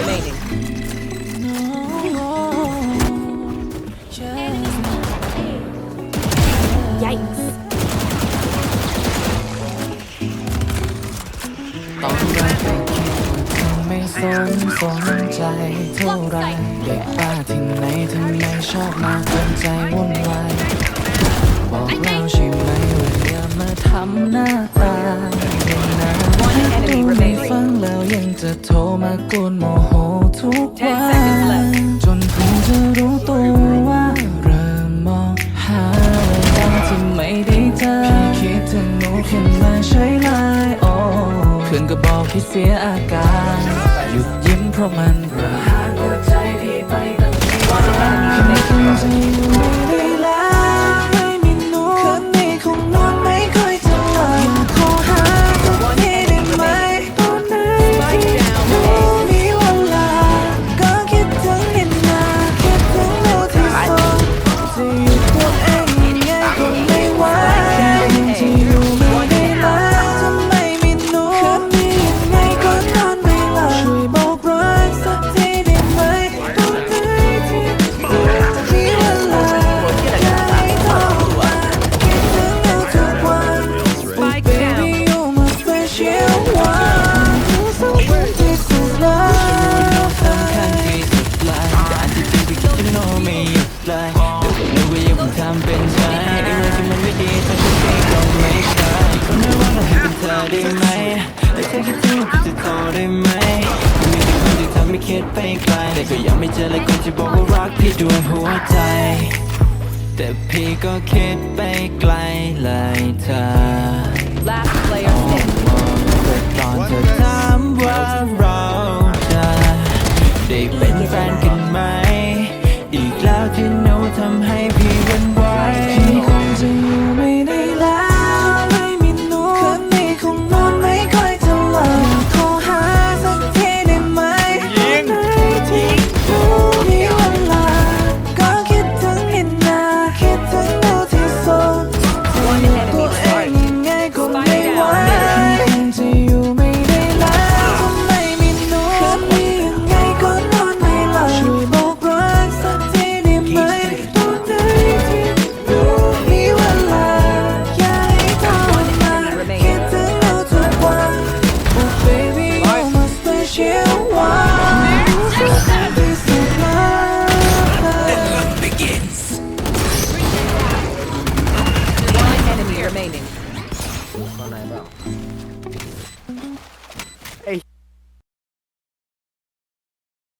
remaining. ตอนแรกก็คิดว่าคงไม่สนสนใจเท่าไรเด็กบ้าที่ไหนทำไมชอบมาเกินใจวุ่นวาย จะโทรมากวนโมโหทุกวันจนเพิ่งจะรู้ตัวว่าเริ่มมองหาเวลาที่ไม่ได้เจอพี่คิดถึงหนูขึ้นมาใช้ไลน์โอ้เพื่อนก็บอกพี่เสียอาการหยุดยิ้มเพราะมันระหาหัวใจพี่ไปตั้งที่วัน เลยนึกว่ายังคงทำเป็นใจไอ้เรื่องที่มันไม่ดีแต่ฉันเองก็ไม่เคยก็ไม่ว่าเราให้เป็นเธอได้ไหมแต่เธอคิดถึงพี่จะโทรได้ไหมมีแต่คนที่ทำให้คิดไปไกลแต่ก็ยังไม่เจอเลยคนที่บอกว่ารักพี่ด้วยหัวใจ แต่พี่ก็คิดไปไกลเลยเธอ Last player